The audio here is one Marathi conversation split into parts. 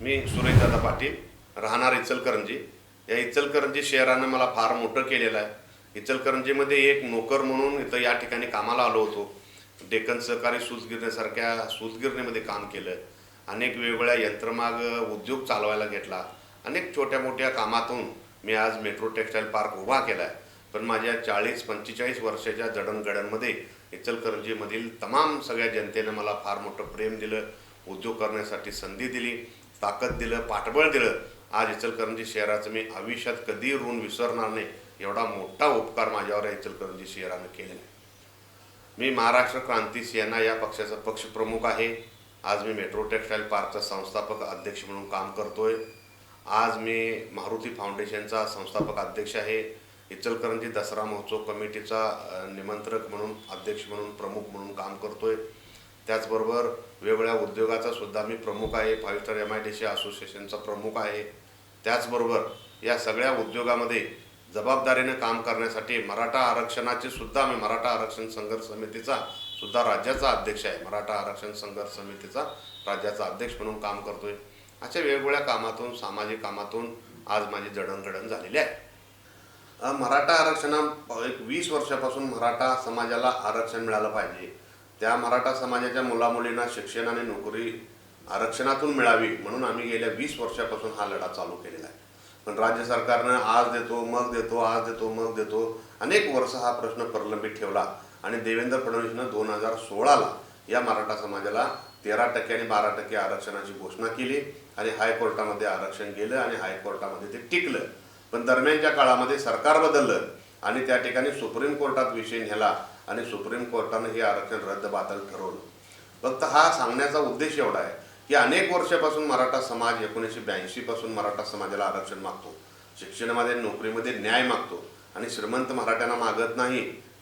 मी सुरेशदादा पाटील राहणार इचलकरंजी. या इचलकरंजी शहरानं मला फार मोठं केलेलं आहे. इचलकरंजीमध्ये एक नोकर म्हणून इथं या ठिकाणी कामाला आलो होतो. डेक्कन सहकारी सूतगिरणीसारख्या सूतगिरणीमध्ये काम केलं. अनेक वेगवेगळ्या यंत्रमाग उद्योग चालवायला घेतला. अनेक छोट्या मोठ्या कामातून मी आज मेट्रो टेक्स्टाईल पार्क उभा केला आहे पण माझ्या चाळीस पंचेचाळीस वर्षाच्या जडणघडणमध्ये इचलकरंजीमधील तमाम सगळ्या जनतेनं मला फार मोठं प्रेम दिलं. उद्योग करण्यासाठी संधी दिली. ताकद दिलं पाठबळ दिलं आज इचलकरंजी शहराचं मी आयुष्यात कधी ऋण विसरणार नाही एवढा मोठा उपकार माझ्यावर या इचलकरंजी शहरानं केलेला आहे. मी महाराष्ट्र क्रांती सेना या पक्षाचा पक्षप्रमुख आहे. आज मी मेट्रो टेक्स्टाईल पार्कचा संस्थापक अध्यक्ष म्हणून काम करतोय. आज मी मारुती फाउंडेशनचा संस्थापक अध्यक्ष आहे. इचलकरंजी दसरा महोत्सव कमिटीचा निमंत्रक म्हणून अध्यक्ष म्हणून प्रमुख म्हणून काम करतोय. त्याचबरोबर वेगवेगळ्या उद्योगाचा सुद्धा मी प्रमुख आहे. Five star M I D C असोसिएशनचा प्रमुख आहे. त्याचबरोबर या सगळ्या उद्योगामध्ये जबाबदारीने काम करण्यासाठी मराठा आरक्षणाचे सुद्धा मी मराठा आरक्षण संघर्ष समितीचा सुद्धा राज्याचा अध्यक्ष आहे. मराठा आरक्षण संघर्ष समितीचा राज्याचा अध्यक्ष म्हणून काम करतोय. अशा वेगवेगळ्या कामातून सामाजिक कामातून आज माझी जडणघडण झालेली आहे. मराठा आरक्षणा एक वीस वर्षापासून मराठा समाजाला आरक्षण मिळालं पाहिजे. त्या मराठा समाजाच्या मुलामुलींना शिक्षण आणि नोकरी आरक्षणातून मिळावी म्हणून आम्ही गेल्या वीस वर्षापासून हा लढा चालू केलेला आहे. पण राज्य सरकारनं आज देतो मग देतो आज देतो मग देतो अनेक वर्ष हा प्रश्न प्रलंबित ठेवला आणि देवेंद्र फडणवीसनं दोन हजार सोळाला या मराठा समाजाला तेरा टक्के आणि बारा टक्के आरक्षणाची घोषणा केली आणि हायकोर्टामध्ये आरक्षण गेलं आणि हायकोर्टामध्ये ते टिकलं. पण दरम्यानच्या काळामध्ये सरकार बदललं आणि त्या ठिकाणी सुप्रीम कोर्टात विषय नेला आणि सुप्रीम कोर्टानं हे आरक्षण रद्दबातल ठरवलं. फक्त हा सांगण्याचा उद्देश एवढा आहे की अनेक वर्षापासून मराठा समाज एकोणीसशे ब्याऐंशी पासून मराठा समाजाला आरक्षण मागतो. शिक्षणामध्ये नोकरीमध्ये न्याय मागतो आणि श्रीमंत मराठ्यांना मागत नाही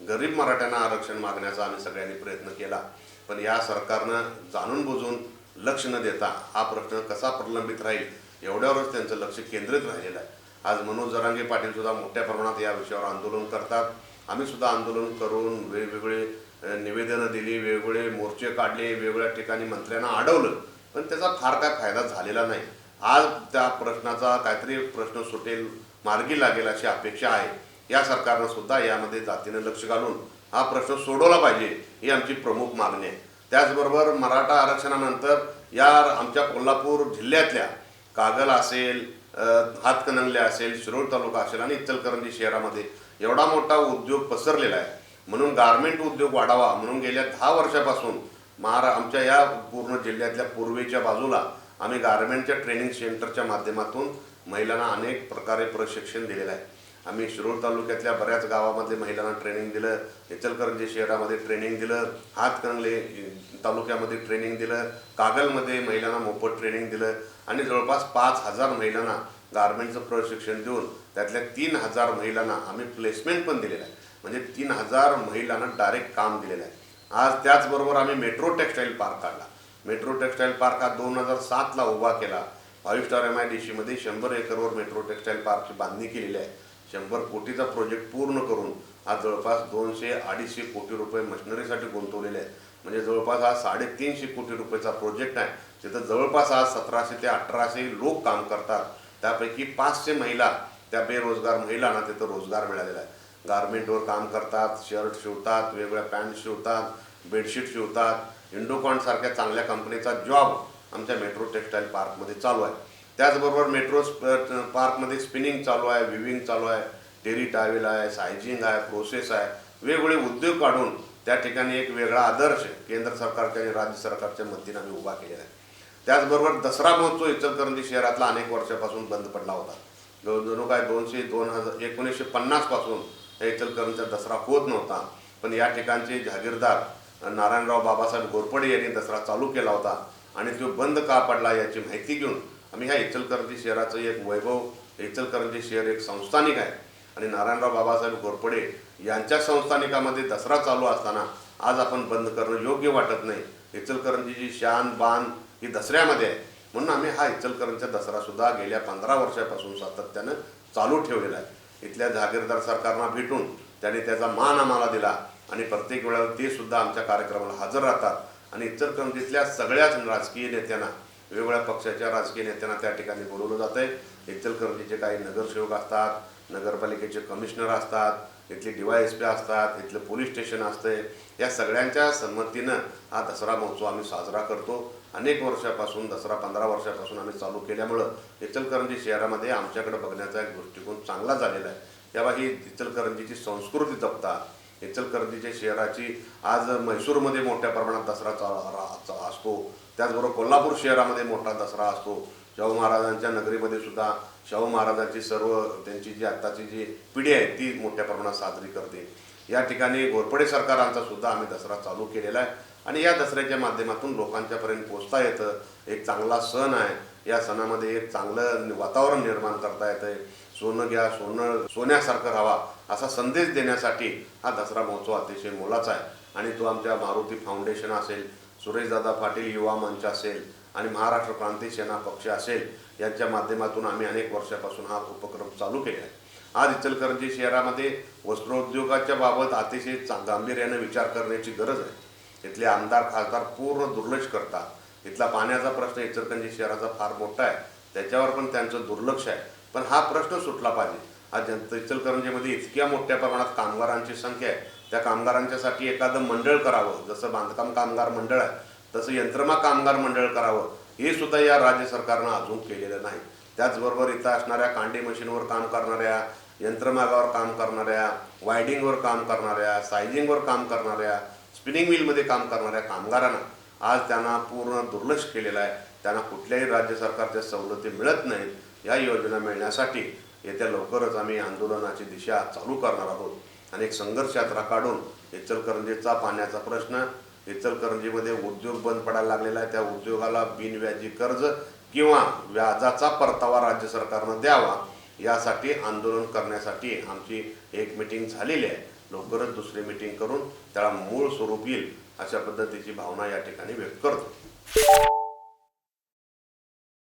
गरीब मराठ्यांना आरक्षण मागण्याचा आम्ही सगळ्यांनी प्रयत्न केला. पण या सरकारनं जाणून बुजून लक्ष न देता हा प्रश्न कसा प्रलंबित राहील एवढ्यावरच त्यांचं लक्ष केंद्रित राहिलेलं आहे. आज मनोज जरांगे पाटील सुद्धा मोठ्या प्रमाणात या विषयावर आंदोलन करतात. आम्ही सुद्धा आंदोलन करून वेगवेगळे निवेदनं दिली वेगवेगळे मोर्चे काढले वेगवेगळ्या ठिकाणी मंत्र्यांना अडवलं. पण त्याचा फार काय फायदा झालेला नाही. आज त्या प्रश्नाचा काहीतरी प्रश्न सुटेल मार्गी लागेल अशी अपेक्षा आहे. या सरकारनं सुद्धा यामध्ये जातीनं लक्ष घालून हा प्रश्न सोडवला पाहिजे ही आमची प्रमुख मागणी आहे. त्याचबरोबर मराठा आरक्षणानंतर या आमच्या कोल्हापूर जिल्ह्यातल्या कागल असेल हातकणंगले असेल शिरोळ तालुका असेल आणि इचलकरंजी शहरामध्ये एवढा मोठा उद्योग पसरलेला आहे. म्हणून गारमेंट उद्योग वाढावा. म्हणून गेल्या दहा वर्षापासून महारा आमच्या या पूर्ण जिल्ह्यातल्या पूर्वेच्या बाजूला आम्ही गारमेंटच्या ट्रेनिंग सेंटरच्या माध्यमातून महिलांना अनेक प्रकारे प्रशिक्षण दिलेलं आहे. आम्ही शिरोळ तालुक्यातल्या बऱ्याच गावामध्ये महिलांना ट्रेनिंग दिलं. इचलकरंजी शहरामध्ये ट्रेनिंग दिलं. हातकणंगले तालुक्यामध्ये ट्रेनिंग दिलं. कागलमध्ये महिलांना मोफत ट्रेनिंग दिलं. आणि जवळपास पाच हजार महिलांना गारमेंटचं प्रशिक्षण देऊन त्यातल्या तीन हजार महिलांना आम्ही प्लेसमेंट पण दिलेलं आहे. म्हणजे तीन हजार महिलांना डायरेक्ट काम दिलेलं आहे. आज त्याचबरोबर आम्ही मेट्रो टेक्स्टाईल पार्क काढला. मेट्रो टेक्स्टाईल पार्क हा दोन हजार सातला उभा केला. Five star M I D सीमध्ये शंभर एकरवर मेट्रो टेक्स्टाईल पार्कची बांधणी केलेली आहे. शंभर कोटीचा प्रोजेक्ट पूर्ण करून आज जवळपास दोनशे अडीचशे कोटी रुपये मशिनरीसाठी गुंतवलेले आहेत. म्हणजे जवळपास हा साडेतीनशे कोटी रुपयाचा प्रोजेक्ट आहे. तिथं जवळपास आज सतराशे ते अठराशे लोक काम करतात. त्यापैकी पाचशे महिला त्या बेरोजगार महिलांना तिथं रोजगार मिळालेला आहे. गारमेंटवर काम करतात शर्ट शिवतात वेगवेगळ्या पॅन्ट शिवतात बेडशीट शिवतात. इंडोकॉन सारख्या चांगल्या कंपनीचा जॉब आमच्या मेट्रो टेक्स्टाईल पार्कमध्ये चालू आहे. त्याचबरोबर मेट्रो पार्कमध्ये स्पिनिंग चालू आहे विविंग चालू आहे टेरी टावेल आहे सायजिंग आहे प्रोसेस आहे. वेगवेगळे उद्योग काढून त्या ठिकाणी एक वेगळा आदर्श केंद्र सरकारच्या आणि राज्य सरकारच्या मदतीने आम्ही उभा केलेला आहे. त्याचबरोबर दसरा महोत्सव इचलकरंजी शहरातला अनेक वर्षापासून बंद पडला होता. जो जणू काय दोनशे दोन हजार एकोणीसशे पन्नासपासून या इचलकरंजीचा दसरा होत नव्हता. पण या ठिकाणचे जहागीरदार नारायणराव बाबासाहेब घोरपडे यांनी दसरा चालू केला होता आणि तो बंद का पडला याची माहिती घेऊन आम्ही ह्या इचलकरंजी शहराचं एक वैभव इचलकरंजी शहर एक संस्थानिक आहे. आणि नारायणराव बाबासाहेब घोरपडे यांच्या संस्थानिकामध्ये दसरा चालू असताना आज आपण बंद करणं योग्य वाटत नाही. इचलकरंजीची शान बाण ही दसऱ्यामध्ये आहे. म्हणून आम्ही हा इचलकरंजीचा दसरासुद्धा गेल्या पंधरा वर्षापासून सातत्यानं चालू ठेवलेला आहे. इथल्या जहागीरदार सरकारना भेटून त्याने त्याचा मान आम्हाला दिला आणि प्रत्येक वेळेला ते सुद्धा आमच्या कार्यक्रमाला हजर राहतात. आणि इचलकरंजीतल्या सगळ्याच राजकीय नेत्यांना वेगवेगळ्या पक्षाच्या राजकीय नेत्यांना त्या ठिकाणी बोलवलं जात आहे इचलकरंजीचे काही नगरसेवक असतात नगरपालिकेचे कमिशनर असतात इथले डी वाय एस पी असतात इथलं पोलीस स्टेशन असते या सगळ्यांच्या संमतीनं हा दसरा महोत्सव आम्ही साजरा करतो. अनेक वर्षापासून दसरा पंधरा वर्षापासून आम्ही चालू केल्यामुळं इचलकरंजी शहरामध्ये आमच्याकडे बघण्याचा एक दृष्टिकोन चांगला झालेला आहे. तेव्हा ही इचलकरंजीची संस्कृती जपतात इचलकरंजीच्या शहराची आज म्हैसूरमध्ये मोठ्या प्रमाणात दसरा चा- रा- असतो. त्याचबरोबर कोल्हापूर शहरामध्ये मोठा दसरा असतो. शाहू महाराजांच्या नगरीमध्ये सुद्धा शाहू महाराजांची सर्व त्यांची जी आत्ताची जी पिढी आहे ती मोठ्या प्रमाणात साजरी करते. या ठिकाणी घोरपडे सरकारांचा सुद्धा आम्ही दसरा चालू केलेला आहे. आणि या दसऱ्याच्या माध्यमातून लोकांच्यापर्यंत पोचता येतं. एक चांगला सण आहे. या सणामध्ये एक चांगलं वातावरण निर्माण करता येतं सोनं घ्या सोनं सोन्यासारखं राहावा असा संदेश देण्यासाठी हा दसरा महोत्सव अतिशय मोलाचा आहे. आणि तो आमच्या मारुती फाउंडेशन असेल सुरेशदादा पाटील युवा मंच असेल आणि महाराष्ट्र क्रांती सेना पक्ष असेल यांच्या माध्यमातून आम्ही अनेक वर्षापासून हा उपक्रम चालू केला आहे. आज इचलकरंजी शहरामध्ये वस्त्रोद्योगाच्या बाबत अतिशय गांभीर्याने विचार करण्याची गरज आहे. इथले आमदार खासदार पूर्ण दुर्लक्ष करतात. इथला पाण्याचा प्रश्न इचलकरंजी शहराचा फार मोठा आहे. त्याच्यावर पण त्यांचं दुर्लक्ष आहे. पण हा प्रश्न सुटला पाहिजे. आज जनता इचलकरंजीमध्ये इतक्या मोठ्या प्रमाणात कामगारांची संख्या आहे. त्या कामगारांच्यासाठी एखादं मंडळ करावं. जसं बांधकाम कामगार मंडळ आहे. तसं यंत्रमा कामगार मंडळ करावं हे सुद्धा या राज्य सरकारनं अजून केलेलं नाही. त्याचबरोबर इथं असणाऱ्या कांडी मशीनवर काम करणाऱ्या यंत्रमागावर काम करणाऱ्या वायडिंगवर काम करणाऱ्या सायझिंगवर काम करणाऱ्या स्पिनिंग मिलमध्ये काम करणाऱ्या कामगारांना आज त्यांना पूर्ण दुर्लक्ष केलेलं आहे. त्यांना कुठल्याही राज्य सरकारच्या सवलती मिळत नाहीत. या योजना मिळण्यासाठी येत्या लवकरच आम्ही आंदोलनाची दिशा चालू करणार आहोत. आणि एक संघर्ष यात्रा काढून इचलकरंजीचा पाण्याचा प्रश्न इचलकरंजीमध्ये उद्योग बंद पडायला लागलेला आहे. त्या उद्योगाला बिनव्याजी कर्ज किंवा व्याजाचा परतावा राज्य सरकारनं द्यावा यासाठी आंदोलन करण्यासाठी आमची एक मिटिंग झालेली आहे. लवकरच दुसरी मिटिंग करून त्याला मूळ स्वरूप येईल अशा पद्धतीची भावना या ठिकाणी व्यक्त करतो.